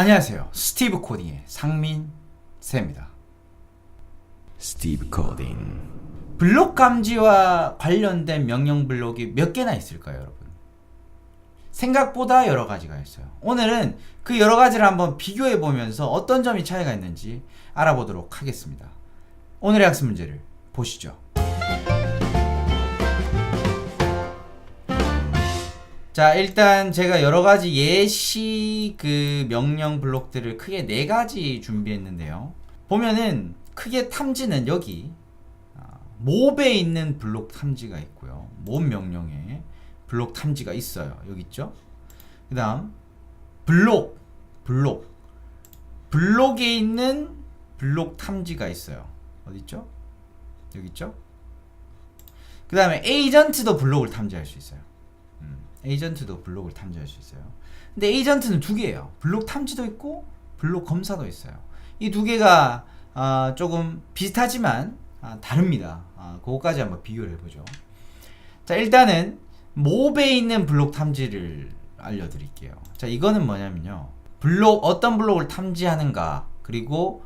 안녕하세요. 스티브 코딩의 상민 세입니다. 스티브 코딩 블록 감지와 관련된 명령 블록이 몇 개나 있을까요, 여러분? 생각보다 여러 가지가 있어요. 오늘은 그 여러 가지를 한번 비교해 보면서 어떤 점이 차이가 있는지 알아보도록 하겠습니다. 오늘의 학습 문제를 보시죠. 자, 일단 제가 여러 가지 예시 그 명령 블록들을 크게 네 가지 준비했는데요. 보면은 크게 탐지는 여기 아, 몹에 있는 블록 탐지가 있고요. 몹 명령에 블록 탐지가 있어요. 여기 있죠? 그 다음, 블록, 블록. 블록에 있는 블록 탐지가 있어요. 어디 있죠? 여기 있죠? 그 다음에 에이전트도 블록을 탐지할 수 있어요. 음, 에이전트도 블록을 탐지할 수 있어요. 근데 에이전트는 두 개예요. 블록 탐지도 있고 블록 검사도 있어요. 이 두 개가 아, 조금 비슷하지만 아, 다릅니다. 아, 그거까지 한번 비교를 해보죠. 자 일단은 몹에 있는 블록 탐지를 알려드릴게요. 자 이거는 뭐냐면요. 블록 어떤 블록을 탐지하는가 그리고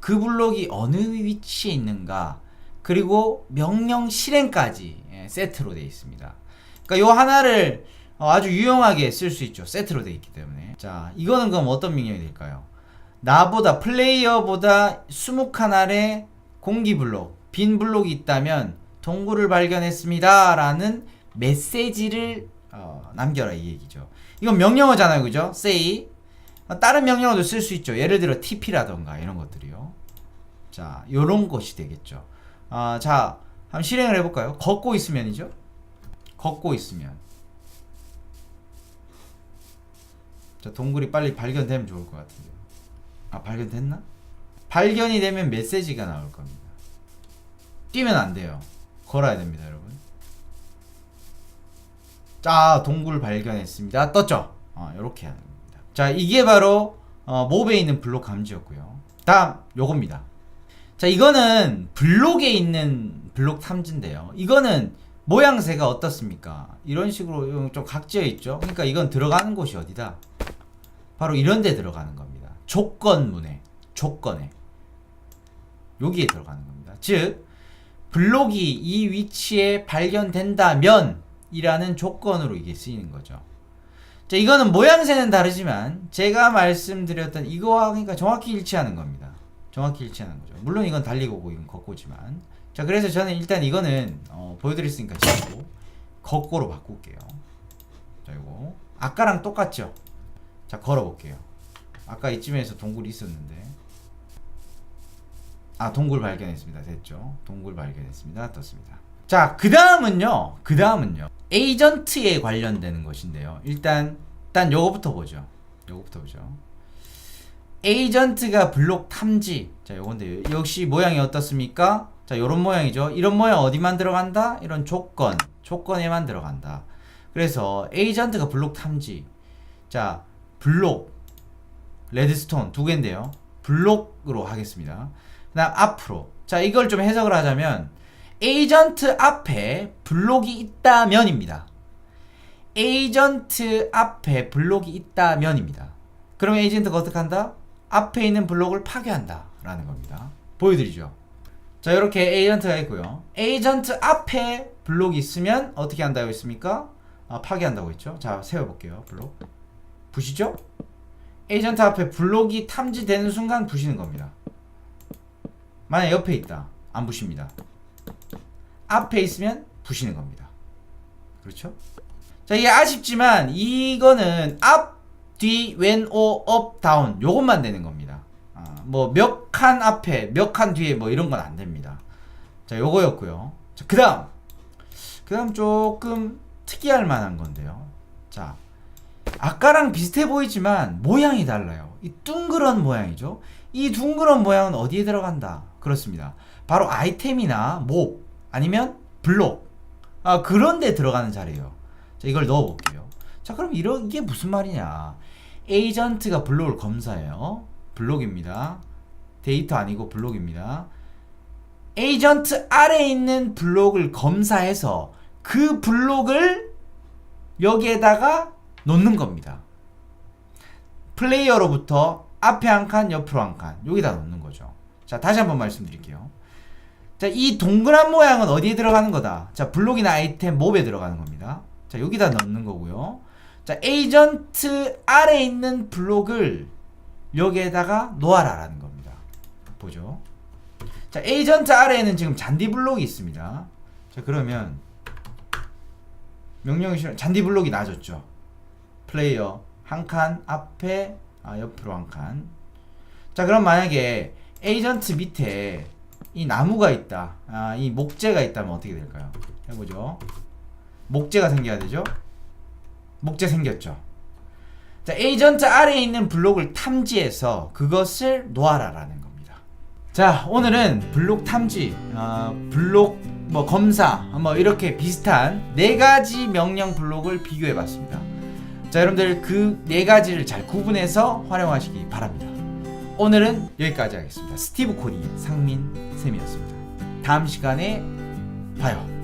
그 블록이 어느 위치에 있는가 그리고 명령 실행까지 예, 세트로 되어 있습니다. 그러니까 요 하나를 어, 아주 유용하게 쓸 수 있죠. 세트로 되어 있기 때문에. 자 이거는 그럼 어떤 명령이 될까요? 나보다 플레이어보다 20칸 아래 공기 블록, 빈 블록이 있다면 동굴을 발견했습니다. 라는 메시지를 어, 남겨라 이 얘기죠. 이건 명령어잖아요. 그죠? say. 어, 다른 명령어도 쓸 수 있죠. 예를 들어 TP라던가 이런 것들이요. 자, 요런 것이 되겠죠. 아, 자, 한번 실행을 해볼까요? 걷고 있으면이죠. 걷고 있으면. 자, 동굴이 빨리 발견되면 좋을 것 같은데요. 아, 발견됐나? 발견이 되면 메시지가 나올 겁니다. 뛰면 안 돼요. 걸어야 됩니다, 여러분. 자, 동굴 발견했습니다. 떴죠? 어, 이렇게 하는 겁니다. 자, 이게 바로 어, 몹에 있는 블록 감지였고요. 다음, 요겁니다. 자, 이거는 블록에 있는 블록 탐지인데요. 이거는 모양새가 어떻습니까? 이런 식으로 좀 각지어 있죠? 그러니까 이건 들어가는 곳이 어디다? 바로 이런 데 들어가는 겁니다. 조건문에, 조건에. 여기에 들어가는 겁니다. 즉, 블록이 이 위치에 발견된다면 이라는 조건으로 이게 쓰이는 거죠. 자, 이거는 모양새는 다르지만 제가 말씀드렸던 이거와 그러니까 정확히 일치하는 겁니다. 정확히 일치하는 거죠. 물론 이건 달리고고 이건 걷고지만 자, 그래서 저는 일단 이거는 어, 보여드렸으니까 지우고 걷고로 바꿀게요. 자, 이거 아까랑 똑같죠? 자, 걸어볼게요. 아까 이쯤에서 동굴이 있었는데 아 동굴 발견했습니다. 됐죠? 동굴 발견했습니다. 떴습니다. 자, 그 다음은요. 그 다음은요. 에이전트에 관련되는 것인데요. 일단 일단 요거부터 보죠. 요거부터 보죠. 에이전트가 블록 탐지. 자, 요건데 역시 모양이 어떻습니까? 자, 요런 모양이죠. 이런 모양 어디만 들어간다? 이런 조건. 조건에만 들어간다. 그래서 에이전트가 블록 탐지. 자, 블록 레드스톤 두 개인데요. 블록으로 하겠습니다. 그다음 앞으로. 자, 이걸 좀 해석을 하자면 에이전트 앞에 블록이 있다면입니다. 에이전트 앞에 블록이 있다면입니다. 그러면 에이전트가 어떻게 한다? 앞에 있는 블록을 파괴한다. 라는 겁니다. 보여드리죠. 자, 이렇게 에이전트가 있고요. 에이전트 앞에 블록이 있으면 어떻게 한다고 했습니까? 아, 파괴한다고 했죠. 자, 세워볼게요. 블록. 부시죠? 에이전트 앞에 블록이 탐지되는 순간 부시는 겁니다. 만약 옆에 있다. 안 부십니다. 앞에 있으면 부시는 겁니다. 그렇죠? 자, 이게 아쉽지만 이거는 앞, 뒤, 왼, 오, 업, 다운 요것만 되는 겁니다. 아, 뭐몇 칸 앞에, 몇 칸 뒤에 뭐 이런 건 안 됩니다. 자, 요거였고요. 자, 그다음. 그다음 조금 특이할 만한 건데요. 자, 아까랑 비슷해 보이지만 모양이 달라요. 이 둥그런 모양이죠. 이 둥그런 모양은 어디에 들어간다? 그렇습니다. 바로 아이템이나 몹 아니면 블록 아 그런 데 들어가는 자리예요. 자, 이걸 넣어 볼게요. 자, 그럼 이런 이게 무슨 말이냐? 에이전트가 블록을 검사해요. 블록입니다. 데이터 아니고 블록입니다. 에이전트 아래에 있는 블록을 검사해서 그 블록을 여기에다가 놓는 겁니다. 플레이어로부터 앞에 한 칸, 옆으로 한 칸. 여기다 넣는 거죠. 자, 다시 한번 말씀드릴게요. 자, 이 동그란 모양은 어디에 들어가는 거다? 자, 블록이나 아이템 몹에 들어가는 겁니다. 자, 여기다 넣는 거고요. 자, 에이전트 아래에 있는 블록을 여기에다가 놓아라라는 겁니다. 보죠. 자, 에이전트 아래에는 지금 잔디 블록이 있습니다. 자, 그러면 명령이 실현 잔디 블록이 나졌죠. 플레이어 한 칸 앞에 아, 옆으로 한 칸. 자, 그럼 만약에 에이전트 밑에 이 나무가 있다. 아, 이 목재가 있다면 어떻게 될까요? 해 보죠. 목재가 생겨야 되죠? 목재 생겼죠. 자, 에이전트 아래에 있는 블록을 탐지해서 그것을 놓아라라는 겁니다. 자, 오늘은 블록 탐지, 어, 블록 뭐 검사, 뭐 이렇게 비슷한 네 가지 명령 블록을 비교해 봤습니다. 자, 여러분들 그 네 가지를 잘 구분해서 활용하시기 바랍니다. 오늘은 여기까지 하겠습니다. 스티브 코디 상민 쌤이었습니다. 다음 시간에 봐요.